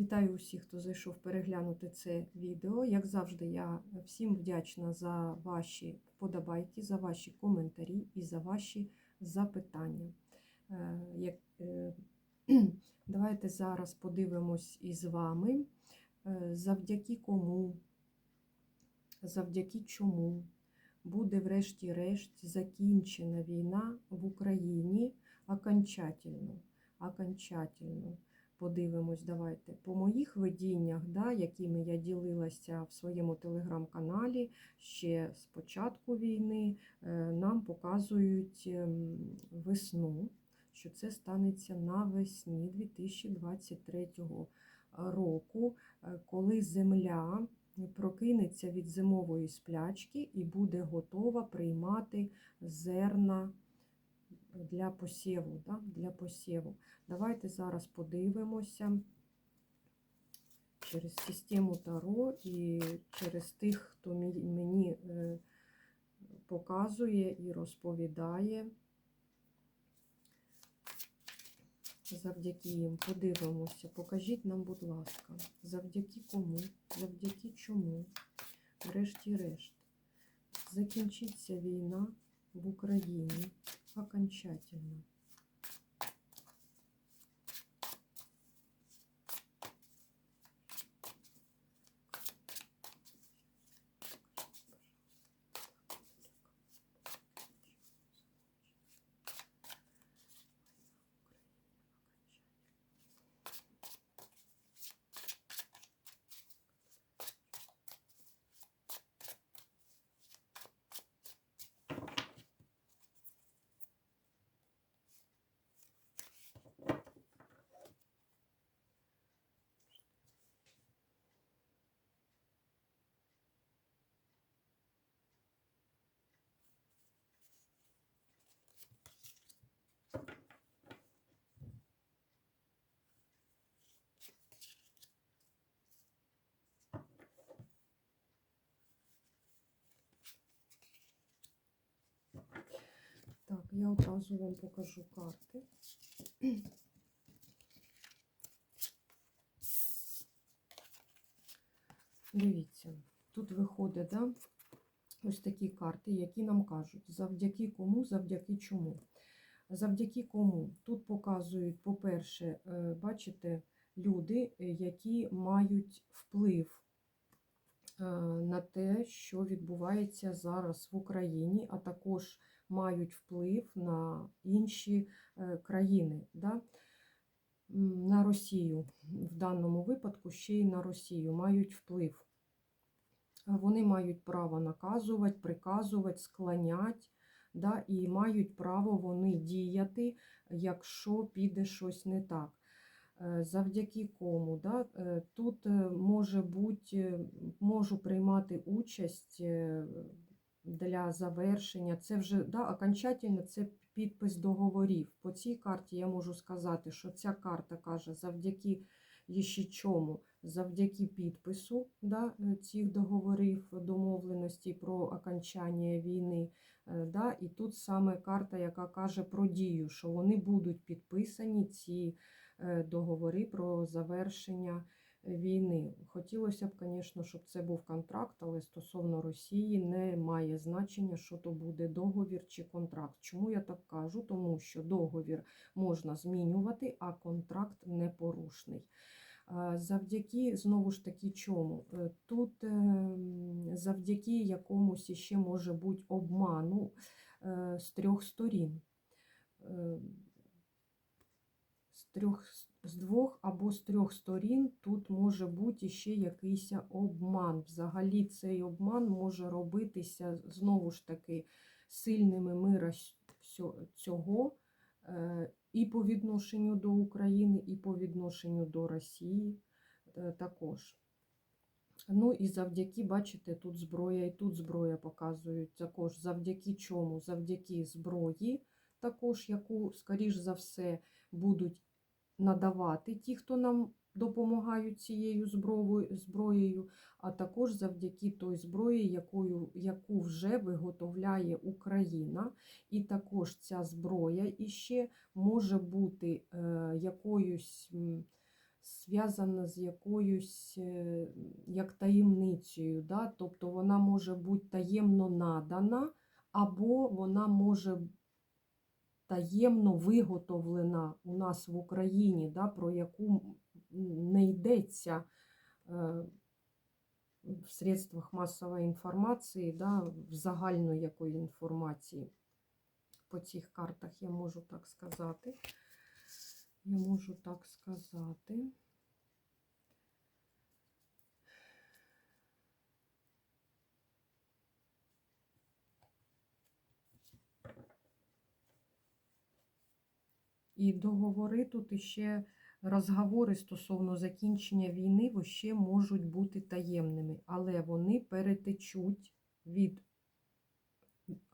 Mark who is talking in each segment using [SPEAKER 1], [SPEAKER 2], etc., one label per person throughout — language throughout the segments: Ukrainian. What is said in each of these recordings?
[SPEAKER 1] Вітаю усіх, хто зайшов переглянути це відео. Як завжди, я всім вдячна за ваші вподобайки, за ваші коментарі і за ваші запитання. Е, е, Давайте зараз подивимось із вами, е, завдяки кому, завдяки чому буде врешті-решт закінчена війна в Україні окончательно. окончательно подивимось, давайте. По моїх видіннях, да, якими я ділилася в своєму телеграм-каналі ще з початку війни, е, нам показують ем, весну, що це станеться навесні 2023 року, е, коли Земля прокинеться від зимової сплячки і буде готова приймати зерна для посіву. Да? Для посіву. Давайте зараз подивимося через систему Таро і через тих, хто мені е, показує і розповідає. Завдяки їм подивимося. Покажіть нам, будь ласка, завдяки кому, завдяки чому, врешті-решт, закінчиться війна в Україні окончательно. Так, я одразу вам покажу карти. Дивіться, тут виходить, да, ось такі карти, які нам кажуть, завдяки кому, завдяки чому. Завдяки кому. Тут показують, по-перше, е, бачите, люди, е, які мають вплив на те, що відбувається зараз в Україні, а також мають вплив на інші е, країни. Да? На Росію, в даному випадку ще й на Росію мають вплив. Е, Вони мають право наказувати, приказувати, склоняти, да, і мають право вони діяти, якщо піде щось не так. Е, Завдяки кому. Да? е, Тут е, може бути, можу приймати участь для завершення. Це вже да, окончательно це підпис договорів. По цій карті я можу сказати, що ця карта каже завдяки ще чому? Завдяки підпису да, цих договорів, домовленостей про окончання війни. Да, і тут саме карта, яка каже про дію, що вони будуть підписані, ці договори про завершення війни. Хотілося б, звісно, щоб це був контракт, але стосовно Росії не має значення, що то буде договір чи контракт. Чому я так кажу? Тому що договір можна змінювати, а контракт непорушний. Е, Завдяки, знову ж таки, чому? Е, Тут ем, завдяки якомусь ще може бути обману е, з трьох сторін. Трьох, з двох або з трьох сторін тут може бути ще якийсь обман. Взагалі цей обман може робитися знову ж таки сильними мира цього е, і по відношенню до України, і по відношенню до Росії е, також. Ну і завдяки, бачите, тут зброя і тут зброя показують також. Завдяки чому? Завдяки зброї, також, яку, скоріш за все, будуть надавати ті, хто нам допомагають цією зброєю, а також завдяки той зброї, якою, яку вже виготовляє Україна. І також ця зброя іще може бути е, якоюсь. зв'язана з якоюсь е, як таємницею. Да? Тобто вона може бути таємно надана, або вона може таємно виготовлена у нас в Україні, да? про яку не йдеться е, в средствах масової інформації, да? в загальної якої інформації. По цих картах я можу так сказати. Я можу так сказати. І договори тут іще розговори стосовно закінчення війни ще можуть бути таємними, але вони перетечуть від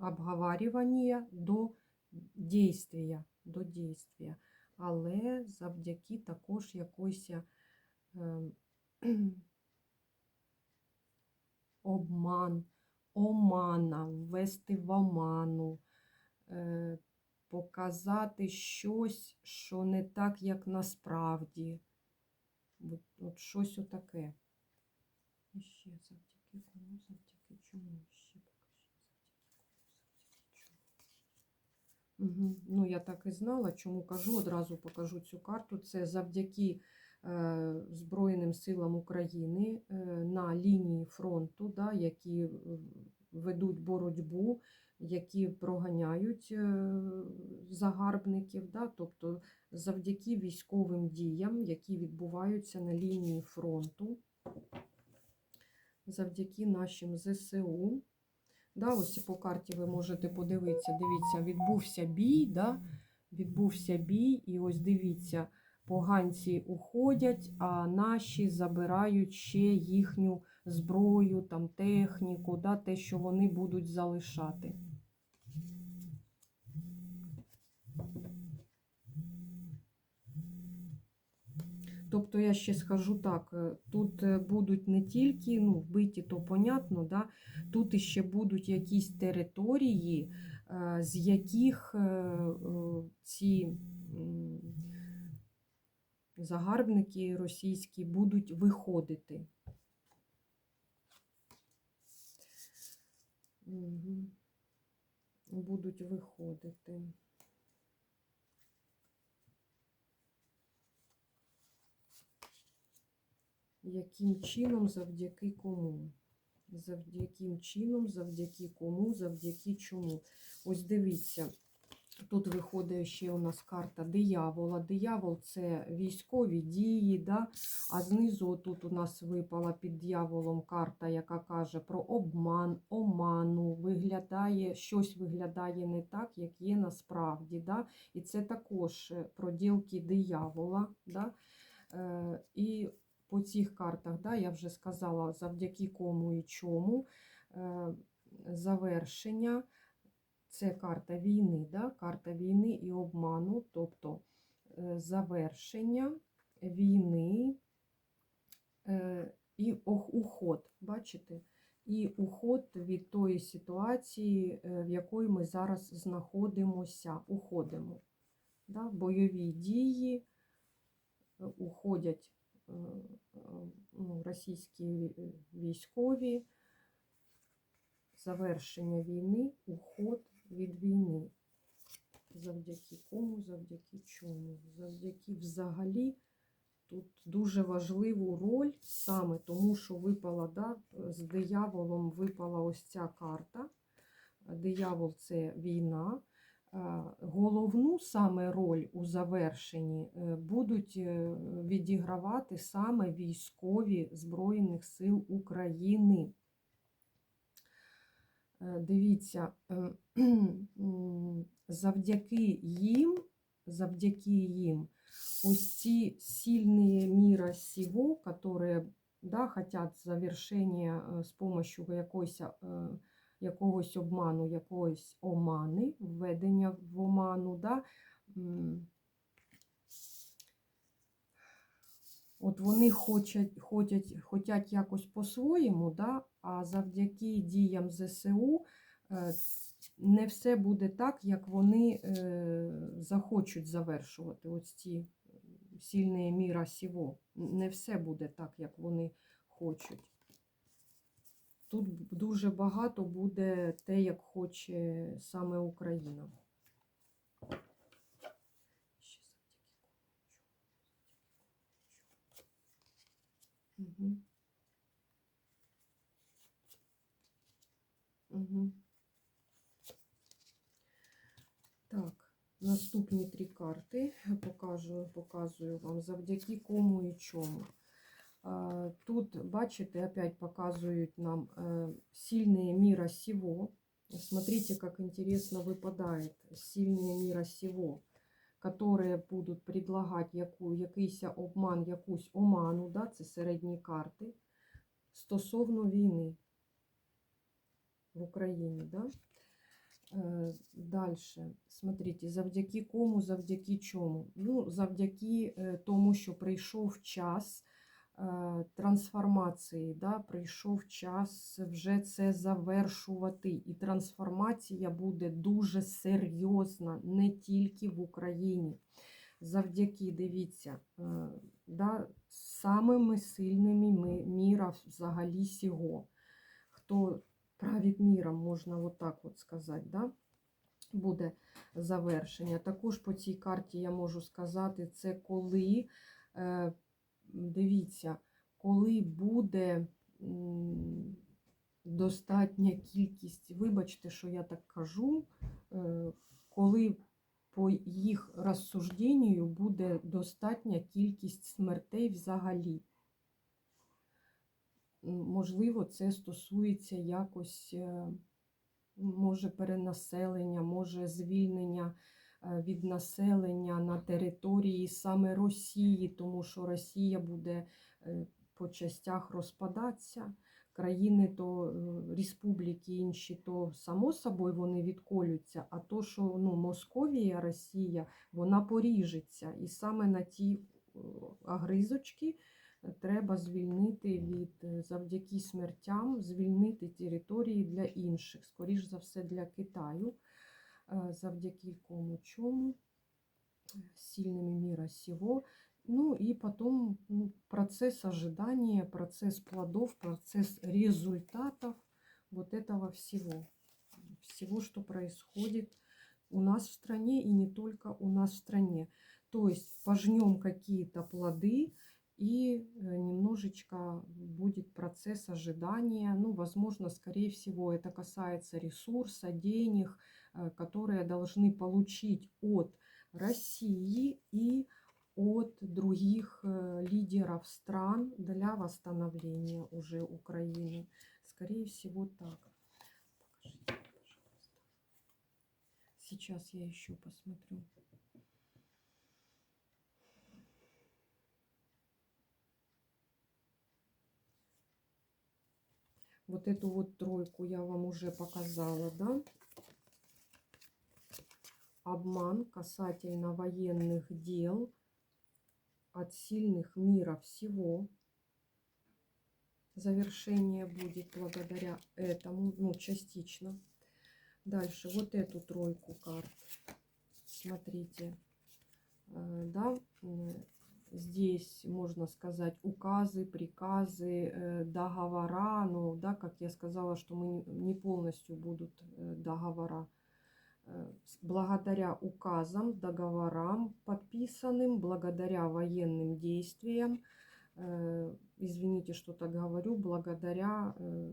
[SPEAKER 1] обговорювання до дійствія. До дійствія. Але завдяки також якоїсь е, обман, омана, ввести в оману, е, показати щось, що не так, як насправді. От, от щось отаке. І ще завдяки кому, завдяки чому ще. Угу. Ну, я так і знала, чому кажу, одразу покажу цю карту. Це завдяки е, Збройним силам України е, на лінії фронту, да, які е, ведуть боротьбу, які проганяють е, загарбників, да, тобто завдяки військовим діям, які відбуваються на лінії фронту, завдяки нашим ЗСУ. Да, ось по карті ви можете подивитися, дивіться, відбувся бій, да, відбувся бій, і ось дивіться, поганці уходять, а наші забирають ще їхню зброю, там, техніку, да, те, що вони будуть залишати. Тобто я ще скажу так, е, тут е, будуть не тільки ну, вбиті, то понятно, да, тут іще будуть якісь території, е, з яких ці загарбники російські будуть виходити. Будуть виходити. Яким чином, завдяки кому. Завдяким чином, завдяки кому, завдяки чому. Ось дивіться, тут виходить ще у нас карта диявола. Диявол це військові дії, да? а знизу тут у нас випала під дияволом карта, яка каже про обман, оману, виглядає, щось виглядає не так, як є насправді. Да? І це також проділки диявола. Да? Е, І по цих картах, да, я вже сказала, завдяки кому і чому. Е, завершення. Це карта війни, да, карта війни і обману, тобто е, завершення війни е, і уход, бачите? І уход від тої ситуації, в якої ми зараз знаходимося, уходимо. Да, Бойові дії уходять ну, російські військові, завершення війни, уход від війни. Завдяки кому, завдяки чому? Завдяки взагалі тут дуже важливу роль, саме тому, що випала, да, з дияволом випала ось ця карта. Диявол це війна. Головну саме роль у завершенні е, будуть е, відігравати саме військові Збройних сил України. Е, дивіться, завдяки їм, завдяки їм, ось ці сильні міра сего, які да, хотят завершення з допомогою якоїсь якогось обману, якоїсь омани, введення в оману. Да? От вони хочуть хочуть, хочуть якось по-своєму, да? а завдяки діям ЗСУ е, не все буде так, як вони е, захочуть завершувати ось ці сильні міра сього. Не все буде так, як вони хочуть. Тут дуже багато буде те, як хоче саме Україна. Угу. Угу. Так, наступні три карти покажу, показую вам завдяки кому і чому. А, Тут, бачите, опять показують нам э, сильные мира сего. Смотрите, как интересно выпадает сильные мира сего, которые будуть предлагати яку, якийсь обман, якусь оману, да, це середні карти, стосовно війни в Україні. Да? Е, Дальше, смотрите, завдяки кому, завдяки чому? Ну, завдяки е, тому, що прийшов час е, трансформації, да? прийшов час вже це завершувати. І трансформація буде дуже серйозна, не тільки в Україні. Завдяки, дивіться, е, да, самими сильними міра взагалі сього. Хто править міром, можна отак от сказати, да? буде завершення. Також по цій карті я можу сказати, це коли, е, дивіться, коли буде достатня кількість, вибачте, що я так кажу, е, коли по їх розсужденню буде достатня кількість смертей взагалі. Можливо, це стосується якось, е, може, перенаселення, може, звільнення від населення на території саме Росії, тому що Росія буде е, по частях розпадатися. Країни то е, республіки інші, то само собою вони відколються, а то, що ну, Московія, Росія, вона поріжеться. І саме на ті е, агризочки треба звільнити від е, завдяки смертям, звільнити території для інших, скоріш за все для Китаю, е, завдяки кому чому, сильными мира сего. Ну и потом ну, процесс ожидания, процесс плодов, процесс результатов вот этого всего. Всего, что происходит у нас в стране и не только у нас в стране. То есть пожнем какие-то плоды, и э, немножечко будет процесс ожидания. Ну, возможно, скорее всего, это касается ресурса, денег, которые должны получить от России и от других э, лидеров стран для восстановления уже Украины. Скорее всего, так. Сейчас я еще посмотрю. Вот эту вот тройку я вам уже показала, да? Обман касательно военных дел от сильных мира всего. Завершение будет благодаря этому, ну, частично. Дальше вот эту тройку карт. Смотрите, Э, да, здесь можно сказать указы, приказы, э, договора, ну, да, как я сказала, что мы не- не полностью будут э, договора. Э, Благодаря указам, договорам подписанным, благодаря военным действиям, э, извините, что так говорю, благодаря э,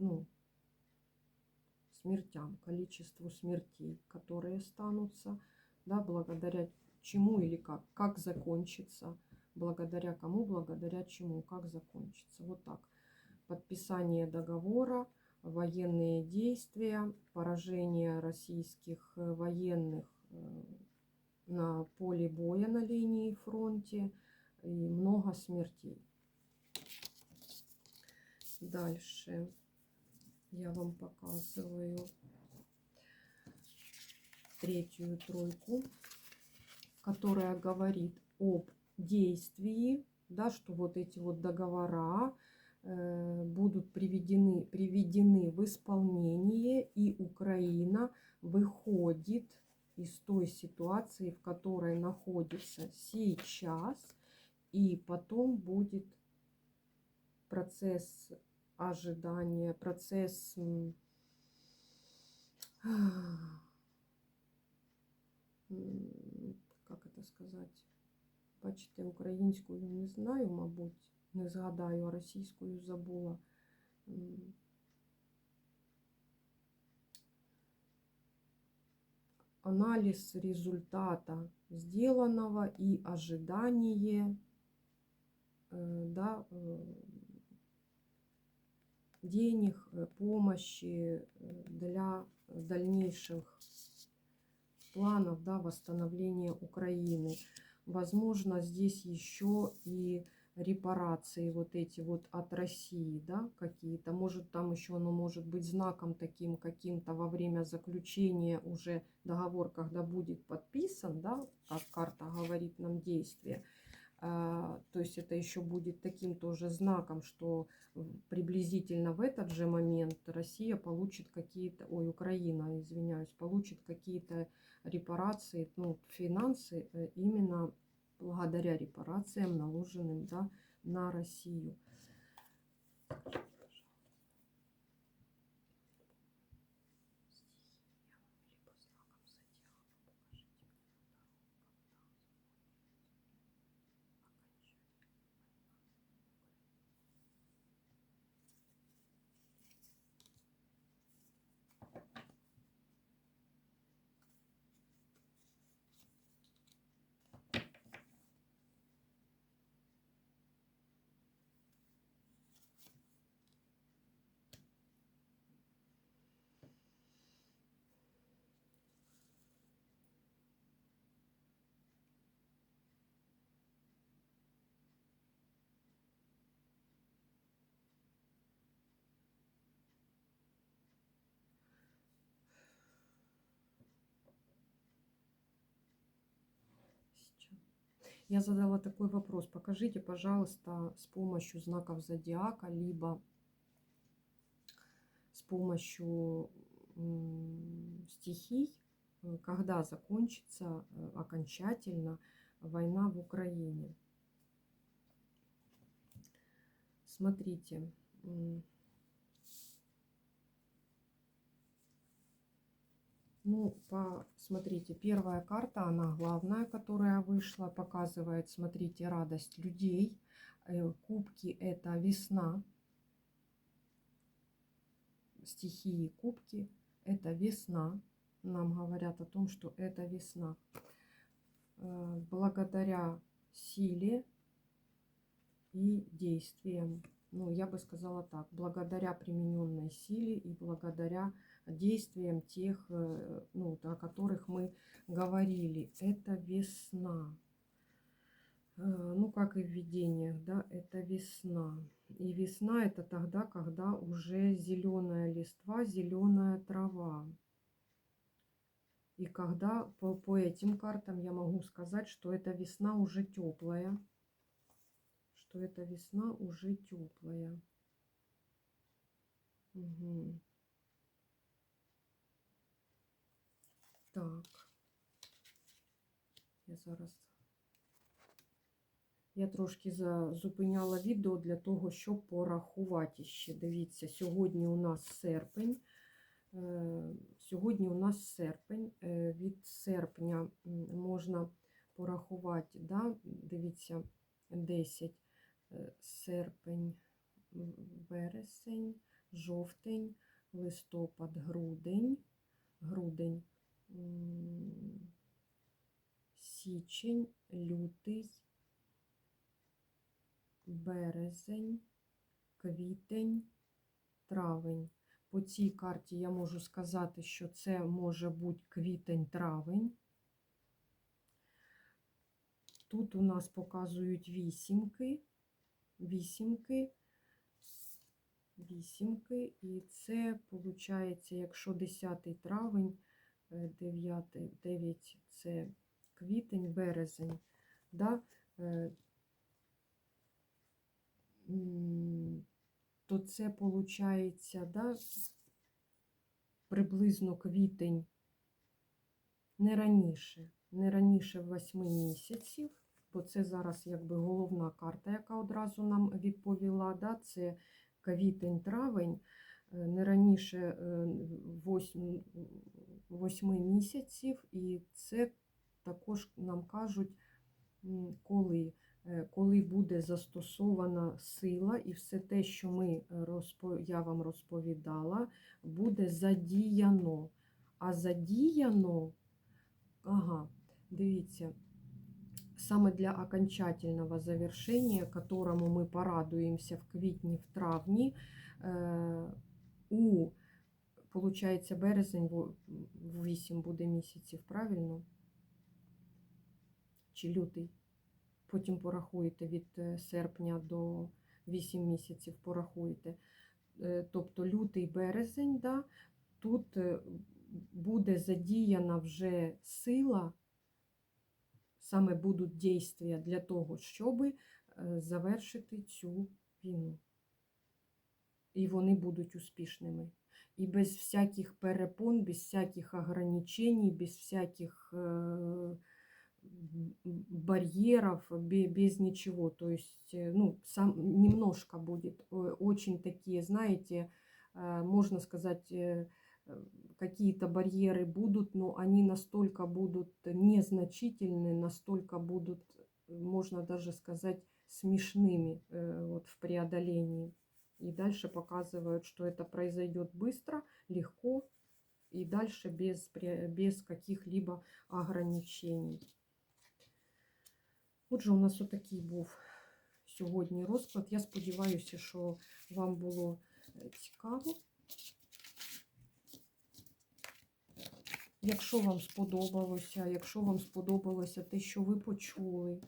[SPEAKER 1] ну, смертям, количеству смертей, которые станутся, да, благодаря чему или как, как закончится, благодаря кому, благодаря чему, как закончится. Вот так. Подписание договора, военные действия, поражение российских э, военных э, на поле боя на линии фронте и много смертей. Дальше я вам показываю третью тройку, которая говорит об действии, да, что вот эти вот договора будут приведены, приведены в исполнение, и Украина выходит из той ситуации, в которой находится сейчас, и потом будет процесс ожидания, процесс як це сказати? Бачите, українською не знаю, мабуть, не згадаю, а російською забула. Анализ результата сделанного и ожидание э, да, э, денег, э, помощи для дальнейших планов да, восстановления Украины. Возможно, здесь еще и репарации вот эти вот от России, да, какие-то. Может, там еще оно может быть знаком таким каким-то во время заключения уже договор, когда будет подписан, да, как карта говорит нам действие. А, То есть это еще будет таким тоже знаком, что приблизительно в этот же момент Россия получит какие-то, ой, Украина, извиняюсь, получит какие-то репарации, ну, финансы э, именно благодаря репарациям, наложенным да, на Россию. Я задала такой вопрос. Покажите, пожалуйста, с помощью знаков зодиака, либо с помощью стихий, э, когда закончится э, окончательно война в Украине. Смотрите. Ну, по, смотрите, первая карта, она главная, которая вышла, показывает, смотрите, радость людей. Э, Кубки – это весна. Стихии кубки – это весна. Нам говорят о том, что это весна. Э, Благодаря силе и действиям. Ну, я бы сказала так, благодаря примененной силе и благодаря действиям тех, э, ну, о которых мы говорили. Это весна. Э, Ну, как и в видениях, да, это весна. И весна это тогда, когда уже зеленая листва, зеленая трава. И когда по, по этим картам я могу сказать, что эта весна уже теплая, что эта весна уже теплая. Угу. Так. Я зараз. Я трошки зупиняла відео для того, щоб порахувати ще. Дивіться, сьогодні у нас серпень. Е, Сьогодні у нас серпень. Е, Від серпня можна порахувати, да? дивіться, 10 е, серпень, вересень, жовтень, листопад, грудень, грудень, січень, лютий, березень, квітень, травень. По цій карті я можу сказати, що це може бути квітень-травень. Тут у нас показують вісімки, вісімки, вісімки, і це виходить, якщо 10 травень, 9, 9 це квітень, березень, да, е, то це виходить, да, приблизно квітень, не раніше, не раніше 8 місяців, бо це зараз якби головна карта, яка одразу нам відповіла. Да? Це квітень-травень, е, не раніше 8, 8 місяців, і це також нам кажуть, коли. Е, Коли буде застосована сила, і все те, що ми я вам розповідала, буде задіяно. А задіяно, ага, дивіться, саме для окончательного завершения, которому ми порадуємося в квітні, в травні, е, у, получається, березень в 8 буде місяців, правильно? Чи лютий? Потім порахуєте від е, серпня до 8 місяців, порахуєте. Е, Тобто лютий березень, да, тут е, буде задіяна вже сила, саме будуть дійства для того, щоб завершити цю війну. І вони будуть успішними. І без всяких перепон, без всяких ограничень, без всяких м, барьеров, бе- без ничего. То есть, э, ну, сам немножко будет э, очень такие, знаете, э, можно сказать, э, э, какие-то барьеры будут, но они настолько будут незначительны, настолько будут, э, можно даже сказать, смешными э, вот в преодолении. И дальше показывают, что это произойдет быстро, легко и дальше без, пре- без каких-либо ограничений. Отже, у нас отакий був сьогодні розклад. Я сподіваюся, що вам було е, цікаво. Якщо вам сподобалося, якщо вам сподобалося те, що ви почули,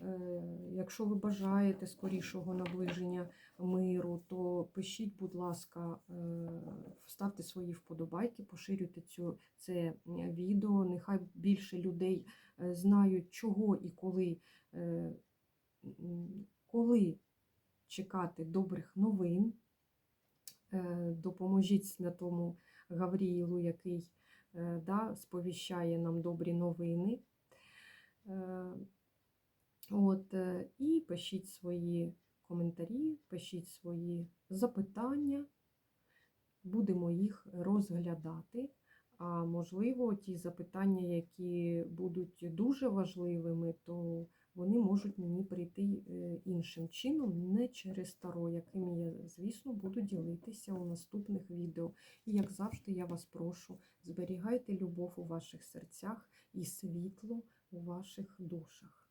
[SPEAKER 1] е, якщо ви бажаєте скорішого наближення миру, то пишіть, будь ласка, е, ставте свої вподобайки, поширюйте цю, це е, відео. Нехай більше людей е, знають, чого і коли, коли чекати добрих новин. Допоможіть святому Гавріїлу, який да, сповіщає нам добрі новини. От, і пишіть свої коментарі, пишіть свої запитання, будемо їх розглядати. А можливо, ті запитання, які будуть дуже важливими, то вони можуть мені прийти е, іншим чином, не через таро, яким я, звісно, буду ділитися у наступних відео. І як завжди, я вас прошу, зберігайте любов у ваших серцях і світло у ваших душах.